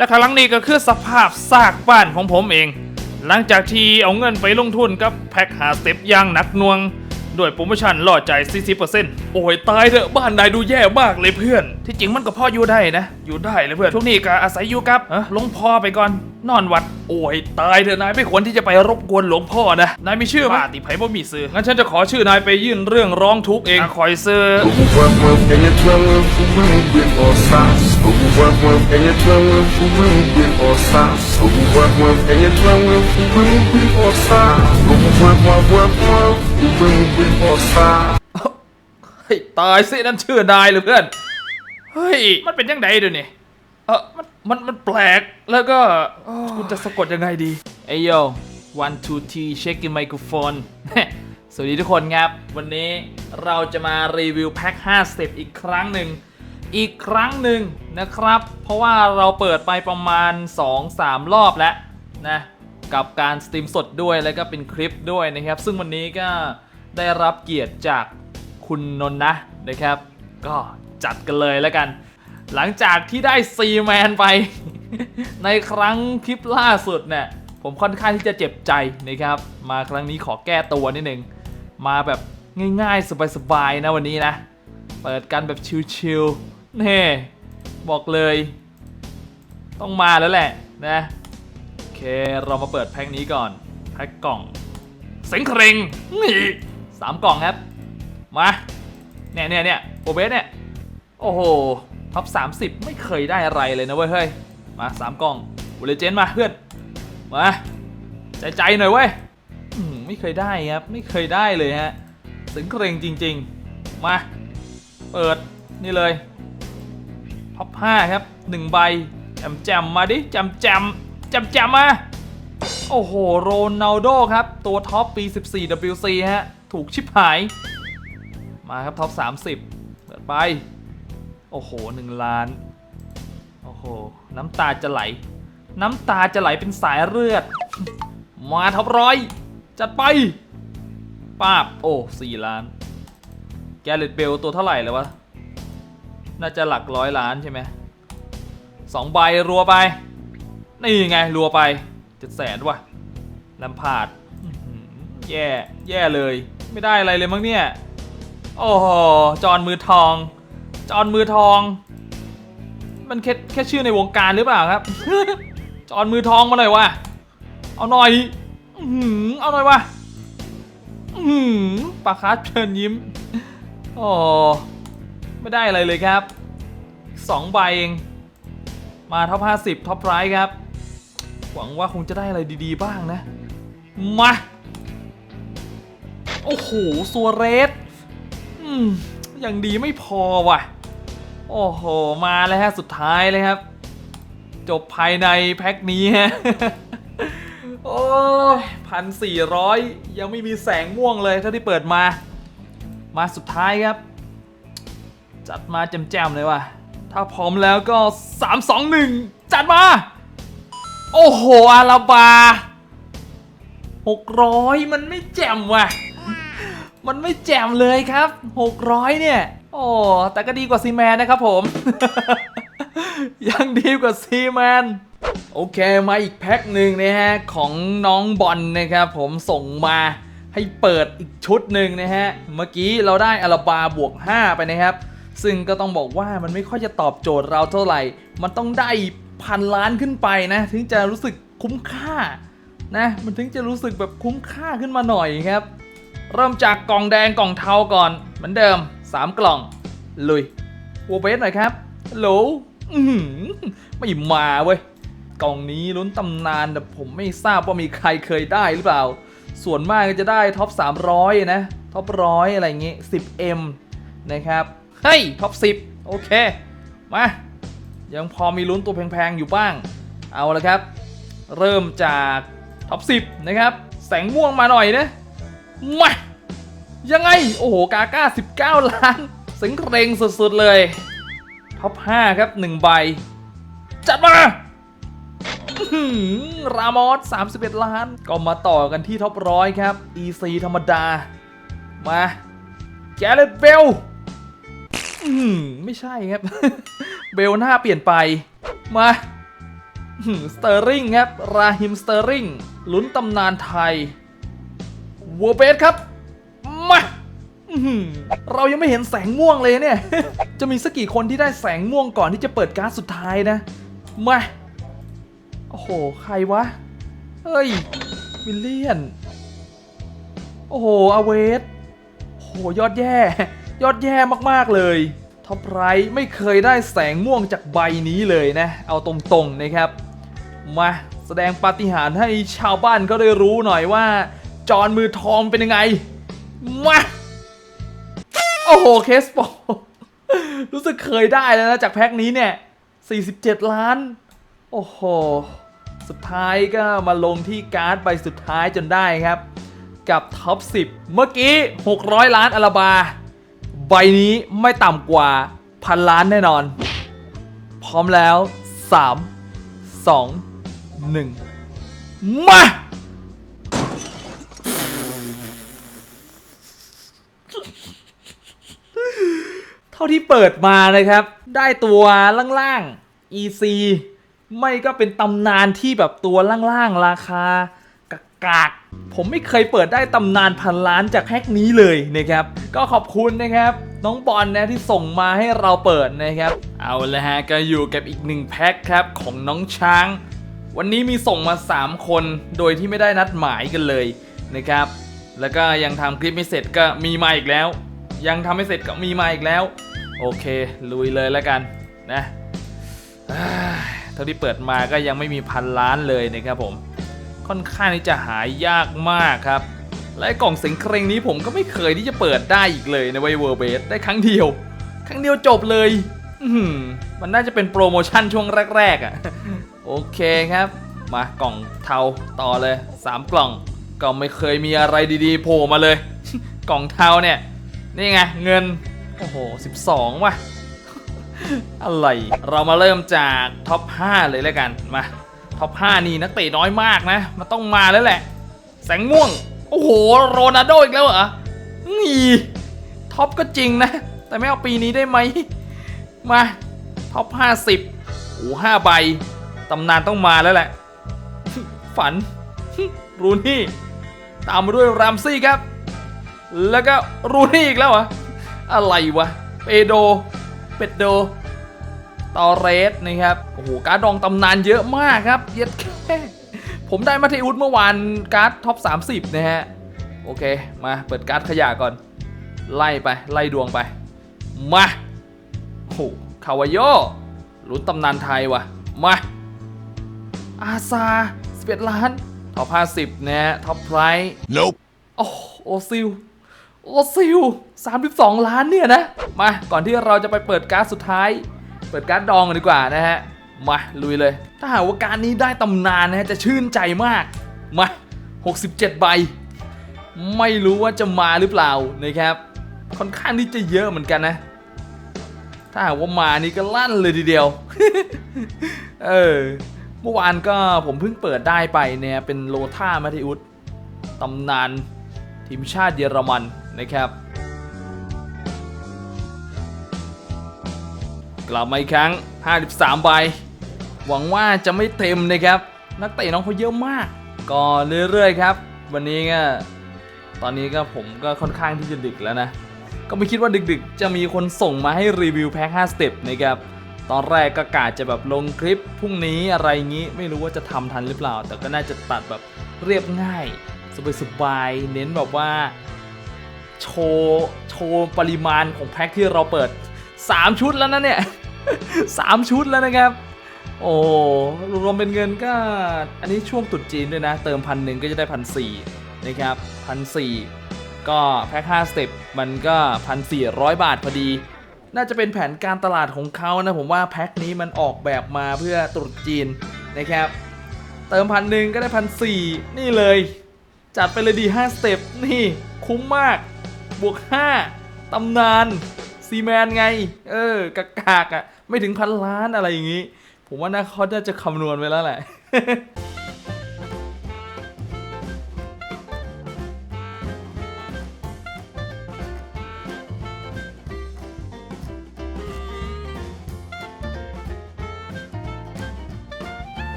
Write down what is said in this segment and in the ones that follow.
และครั้งนี้ก็คือสภาพซากบ้านของผมเอง หลังจากที่เอาเงินไปลงทุนกับแพ็คหาสเต็ปอยางหนักหน่วงด้วยโปรโมชั่นล่อใจ 40%โอ้ยตายเถอะบ้านนายดูแย่มากเลยเพื่อน ที่จริงมันก็พออยู่ได้นะ อยู่ได้เลยเพื่อนช่วงนี้ก็อาศัยอยู่กับเอ้อหลวงพ่อไปก่อน นอนวัด โอ้ยตายเถอะนายไม่ควรที่จะไปรบกวนหลวงพ่อนะ นายมีชื่อไหมป้าติไผ่บ่มีซื้อ งั้นฉันจะขอชื่อนายไปยื่นเรื่องร้องทุกข์เองอะคอยซื้อ Vamos, vamos, ella clama, fumando bem ossas. Vamos, vamos, ella clama, fumando bem ossas. Vamos, vamos, ella clama, fumando bem ossas. Vamos, vamos, vamos, fumando bem ossas. เฮ้ยตายสินั่นชื่อนายเลยเพื่อน เฮ้ย มันเป็นยังไงเดี๋ยวนี้เออมัน มัน มันแปลก แล้วก็กูจะสะกดยังไงดีเอ้ยโย one two three check your microphone สวัสดีทุกคนครับ วันนี้เราจะมารีวิวแพ็ค5 step อีกครั้งหนึ่ง อีกครั้งหนึ่งนะครับ เพราะว่าเราเปิดไปประมาณ 2-3 รอบแล้วนะกับการสตรีมสดด้วยแล้วก็เป็นคลิปด้วยนะครับ ซึ่งวันนี้ก็ได้รับเกียรติจากคุณนนท์นะนะครับ ก็จัดกันเลยแล้วกัน หลังจากที่ได้ซีแมนไป ในครั้งคลิปล่าสุดเนี่ยผมค่อนข้างที่จะเจ็บใจนะครับ มาครั้งนี้ขอแก้ตัวนิดนึงมาแบบง่ายๆ สบายๆนะวันนี้นะ เปิดกันแบบชิลๆ เน่บอกเลย ต้องมาแล้วแหละนะโอเคเรามาเปิดแพ็คนี้ก่อน แพ็คกล่องเสงเครงนี่สามกล่องครับ มาเนี่ยเนี่ยเนี่ยโอเบสเนี่ย โอ้โหท็อป30ไม่เคยได้อะไรเลยนะเว้ยเฮ้ยมาสามกล่องบุลเจนมาเพื่อนมาใจใจหน่อยเว้ยไม่เคยได้ครับ ไม่เคยได้เลยฮะสึงเครงจริง ๆ มา เปิดนี่เลย ท็อป5ครับ1ใบแจมแจมมาดิแจมแจมแจมแจมมาโอ้โห โรนัลโดครับ ตัวท็อปปี 14 WC ฮะ ถูกชิบหาย มาครับ ท็อป 30 เปิดไป โอ้โห 1 ล้าน โอ้โห น้ำตาจะไหล น้ำตาจะไหลเป็นสายเลือด มาท็อปร้อย จัดไปป้าบ โอ้สี่ล้าน แกเลตเบลตัวเท่าไหร่เลยวะ น่าจะหลักร้อยล้านใช่ไหมสองใบรัวไป นี่ไงรัวไปเจ็ดแสนว่ะลำพาดอื้อหือแย่แย่เลย ไม่ได้อะไรเลยมั้งเนี่ย โอ้โหจอนมือทอง จอนมือทอง มันแค่แค่ชื่อในวงการหรือเปล่าครับ จอนมือทองมาหน่อยวะเอาหน่อยเอาหน่อยวะปากคาเชิญยิ้ม โอ้ ไม่ได้อะไรเลยครับสองใบเอง มาท็อป 50 ท็อปไรครับ หวังว่าคงจะได้อะไรดีๆบ้างนะ มา โอ้โหซัวเรสอืมย่างดีไม่พอว่ะ โอ้โห มาแล้วฮะ สุดท้ายเลยครับ จบภายในแพ็คนี้ฮะ โอ้ยพันสี่ร้อยยังไม่มีแสงม่วงเลยเท่าที่เปิดมา มาสุดท้ายครับ จัดมาแจมๆเลยว่ะ ถ้าพร้อมแล้วก็ 3 2 1 จัดมา โอ้โห อาราบา 600 มันไม่แจ่มว่ะ มันไม่แจ่มเลยครับ 600 เนี่ย โอ้แต่ก็ดีกว่าซีแมนนะครับผม ยังดีกว่าซีแมนโอเค มาอีกแพ็คหนึ่งนะฮะ ของน้องบอลนะครับผมส่งมาให้เปิดอีกชุดหนึ่งนะฮะ เมื่อกี้เราได้อาราบาบวก 5 ไปนะครับ ซึ่งก็ต้องบอกว่ามันไม่ค่อยจะตอบโจทย์เราเท่าไหร่ มันต้องได้พันล้านขึ้นไปนะ ถึงจะรู้สึกคุ้มค่านะมันถึงจะรู้สึกแบบคุ้มค่าขึ้นมาหน่อยครับ เริ่มจากกล่องแดงกล่องเทาก่อนเหมือนเดิม 3 กล่อง ลุยวัวเบสหน่อยครับฮัลโหลอื้อหือไม่มาเว้ยกล่องนี้ลุ้นตำนานแต่ผมไม่ทราบว่ามีใครเคยได้หรือเปล่า ส่วนมากก็จะได้ท็อป 300 นะ ท็อปร้อยอะไรอย่างงี้ 10M นะครับ เฮ้ย ท็อป10โอเค มา ยังพอมีลุ้นตัวแพงๆ อยู่บ้าง เอาละครับ เริ่มจากท็อป10นะครับ แสงม่วงมาหน่อยนะ มา ยังไง โอ้โห กาก้า 19 ล้านสิงเครงสุดๆ เลย ท็อป 5 ครับ 1 ใบ จัดมาอื้อหือรามอส 31 ล้าน ก็มาต่อกันที่ท็อปร้อยครับ EC ธรรมดา มา แกเรตเบล อื้อหือไม่ใช่ครับ เบลหน้าเปลี่ยนไป มาสเตอร์ริงครับ ราฮิมสเตอร์ริงลุ้นตำนานไทยวัวเบสครับ มาเรายังไม่เห็นแสงม่วงเลยเนี่ย จะมีสักกี่คนที่ได้แสงม่วงก่อนที่จะเปิดการ์ดสุดท้ายนะ มา โอ้โห ใครวะ เฮ้ย วิลเลียน โอ้โห อเวสโอ้โห ยอดแย่ ยอดแย่มากๆเลยท็อปไรท์ไม่เคยได้แสงม่วงจากใบนี้เลยนะ เอาตรงๆนะครับ มาแสดงปาฏิหาริย์ให้ชาวบ้านก็ได้รู้หน่อยว่า จอนมือทองเป็นยังไง มา โอ้โห เคสโปรู้สึกเคยได้แล้วนะ จากแพ็คนี้เนี่ย 47 ล้าน โอ้โห สุดท้ายก็มาลงที่การ์ดใบสุดท้ายจนได้ครับ กับท็อป 10 เมื่อกี้ 600 ล้านอาราบา ใบนี้ไม่ต่ำกว่าพันล้านแน่นอน พร้อมแล้ว 3 2 1 มา เท่าที่เปิดมานะครับ ได้ตัวล่างๆ EC ไม่ก็เป็นตำนานที่แบบตัวล่างๆ ราคา กากผมไม่เคยเปิดได้ตำนานพันล้านจากแพ็กนี้เลยนะครับ ก็ขอบคุณนะครับ น้องบอลนะที่ส่งมาให้เราเปิดนะครับ เอาละฮะก็อยู่กับอีกหนึ่งแพ็คครับของน้องช้าง วันนี้มีส่งมา 3 คนโดยที่ไม่ได้นัดหมายกันเลยนะครับ แล้วก็ยังทำคลิปไม่เสร็จก็มีมาอีกแล้ว ยังทำไม่เสร็จก็มีมาอีกแล้ว โอเค ลุยเลยแล้วกันนะเท่าที่เปิดมาก็ยังไม่มีพันล้านเลยนะครับผม ค่อนข้างที่จะหายากมากครับ และกล่องเสียงเครงนี้ผมก็ไม่เคยที่จะเปิดได้อีกเลยในไวเวอร์เบสได้ครั้งเดียว ครั้งเดียวจบเลย อืมันน่าจะเป็นโปรโมชั่นช่วงแรกๆอะ่ะ โอเคครับ มากล่องเทาต่อเลย 3 กล่องก็ไม่เคยมีอะไรดีๆโผล่มาเลย กล่องเทาเนี่ย นี่ไงเงิน โอ้โห 12 ว่ะ อะไร เรามาเริ่มจากท็อป 5 เลยแล้วกัน มา ท็อป5นี่นักเตะน้อยมากนะ มันต้องมาแล้วแหละ แสงม่วง โอ้โห โรนัลโดอีกแล้วเหรอ นี่ท็อปก็จริงนะ แต่ไม่เอาปีนี้ได้ไหม มาท็อป 50 โอ้ห้าใบ ตำนานต้องมาแล้วแหละ ฝัน รูนี่ ตามมาด้วยรามซี่ครับ แล้วก็รูนี่อีกแล้วเหรอ อะไรวะ เปโด เป็ดโด ตอเรสนะครับโอ้โหการ์ดดองตำนานเยอะมากครับเย็ดแค่ผมได้มาเทอุสเมื่อวานการ์ดท็อป 30 นะฮะ โอเค มาเปิดการ์ดขยะก่อน ไล่ไป ไล่ดวงไป มาโอ้โหคาวาโยลุ้นตำนานไทยว่ะ มา อาซา11ล้านท็อป 50 นะฮะ ท็อปไพร Nope. โอ้โอซิลโอซิล32 ล้านเนี่ยนะ มา ก่อนที่เราจะไปเปิดการ์ดสุดท้าย เปิดการ์ดดองกันดีกว่านะฮะ มาลุยเลย ถ้าหากว่าการนี้ได้ตำนานนะฮะจะชื่นใจมาก มา 67 ใบ ไม่รู้ว่าจะมาหรือเปล่านะครับ ค่อนข้างที่จะเยอะเหมือนกันนะ ถ้าหากว่ามานี่ก็ลั่นเลยทีเดียว เออ เมื่อวานก็ผมเพิ่งเปิดได้ไปเนี่ยเป็นโลท่ามาทิอุสตำนานทีมชาติเยอรมันนะครับ กลับมาอีกครั้ง 53 ใบ หวังว่าจะไม่เต็มนะครับ นักเตะน้องเขาเยอะมาก ก็เรื่อยๆครับ วันนี้ก็ตอนนี้ก็ผมก็ค่อนข้างที่จะดึกแล้วนะ ก็ไม่คิดว่าดึกๆ จะมีคนส่งมาให้รีวิวแพ็ค5สเต็ปนะครับ ตอนแรกก็กะจะแบบลงคลิปพรุ่งนี้อะไรงี้ ไม่รู้ว่าจะทำทันหรือเปล่า แต่ก็น่าจะตัดแบบเรียบง่ายสบายๆเน้นแบบว่าโชว์ โชว์ปริมาณของแพ็คที่เราเปิด 3 ชุดแล้วนะเนี่ย 3ชุดแล้วนะครับ โอ้รวมเป็นเงินก็ อันนี้ช่วงตุดจีนด้วยนะ เติมพันหนึ่งก็จะได้พันสี่นะครับพันสี่ก็แพ็ค5สเต็ปมันก็พันสี่ร้อยบาทพอดี น่าจะเป็นแผนการตลาดของเขานะ ผมว่าแพ็คนี้มันออกแบบมาเพื่อตรุษจีนนะครับ เติมพันหนึ่งก็ได้พันสี่นี่เลย จัดไปเลยดี5สเต็ปนี่คุ้มมาก บวก5ตำนาน ซีแมนไง เออกากากๆอะ ไม่ถึงพันล้านอะไรอย่างงี้ ผมว่านะเขาน่าจะคำนวณไว้แล้วแหละ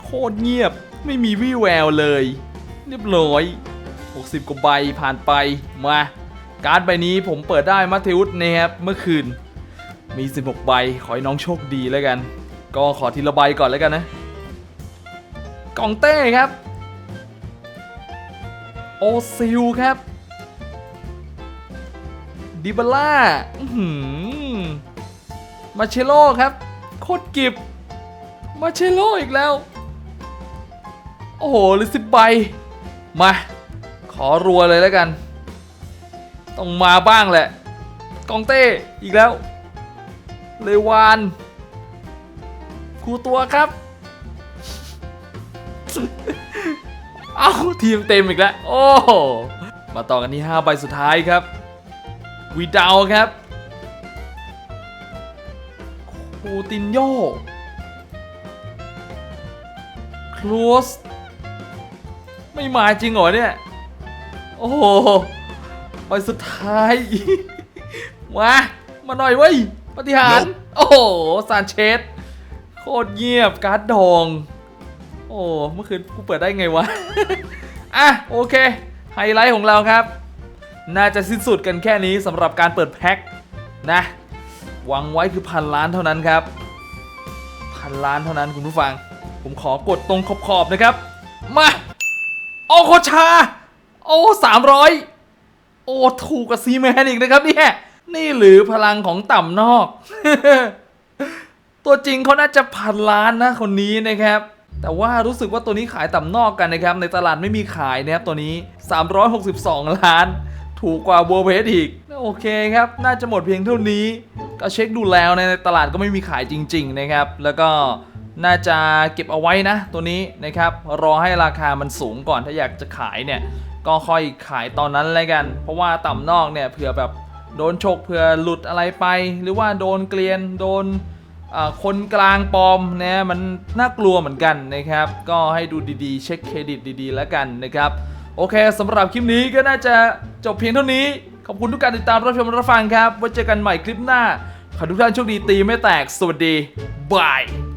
โคตรเงียบไม่มีวี่แววเลย เรียบร้อย 60 กว่าใบผ่านไปมา การ์ดใบนี้ผมเปิดได้มาเทอุสนะครับเมื่อคืน มี 16 ใบ ขอให้น้องโชคดีแล้วกัน ก็ขอทีละใบก่อนแล้วกันนะกองเต้ครับ โอซิลครับดิบล่าหือมาเชโลครับ โคตรกิบ มาเชโลอีกแล้ว โอ้โหเหรือสิบใบ มา ขอรัวเลยแล้วกัน ต้องมาบ้างแหละ กองเต้อีกแล้ว เลวานครูตัวครับ เอ้าทีมเต็มอีกแล้ว โอ้มาต่อกันที่5ใบสุดท้ายครับวีดาวครับคูตินโยครูสไม่มาจริงเหรอเนี่ย โอ้โห ใบสุดท้ายมามาหน่อยเว้ยปฏิหาร โอ้โหซานเชสโคตรเงียบการ์ดดอง โอ้เมื่อคืนกูเปิดได้ไงวะ อะ โอเค ไฮไลท์ของเราครับ น่าจะสิ้นสุดกันแค่นี้สำหรับการเปิดแพ็คนะ หวังไว้คือพันล้านเท่านั้นครับ พันล้านเท่านั้นคุณผู้ฟัง ผมขอกดตรงขอบๆนะครับ มา โอโคชา โอ้สามร้อย โอ้ถูกกับซีแมนอีกนะครับเนี่ยนี่หรือพลังของต่ำนอก ตัวจริงเขาน่าจะพันล้านนะคนนี้นะครับ แต่ว่ารู้สึกว่าตัวนี้ขายต่ำนอกกันนะครับ ในตลาดไม่มีขายนะครับตัวนี้ 362 ล้าน ถูกกว่าบัวเพชรอีก โอเคครับ น่าจะหมดเพียงเท่านี้ ก็เช็คดูแล้วในตลาดก็ไม่มีขายจริง ๆ นะครับ แล้วก็น่าจะเก็บเอาไว้นะ ตัวนี้นะครับ รอให้ราคามันสูงก่อนถ้าอยากจะขายเนี่ย ก็ค่อยขายตอนนั้นเลยกัน เพราะว่าต่ำนอกเนี่ยเผื่อแบบโดนฉกเผื่อหลุดอะไรไป หรือว่าโดนเกลียนโดนคนกลางปลอมนะมันน่ากลัวเหมือนกันนะครับ ก็ให้ดูดีๆ เช็คเครดิตดีๆ แล้วกันนะครับ โอเคสำหรับคลิปนี้ก็น่าจะจบเพียงเท่านี้ ขอบคุณทุกการติดตามรับชมรับฟังครับไว้เจอกันใหม่คลิปหน้า ขอทุกท่านโชคดีตีไม่แตกสวัสดีบาย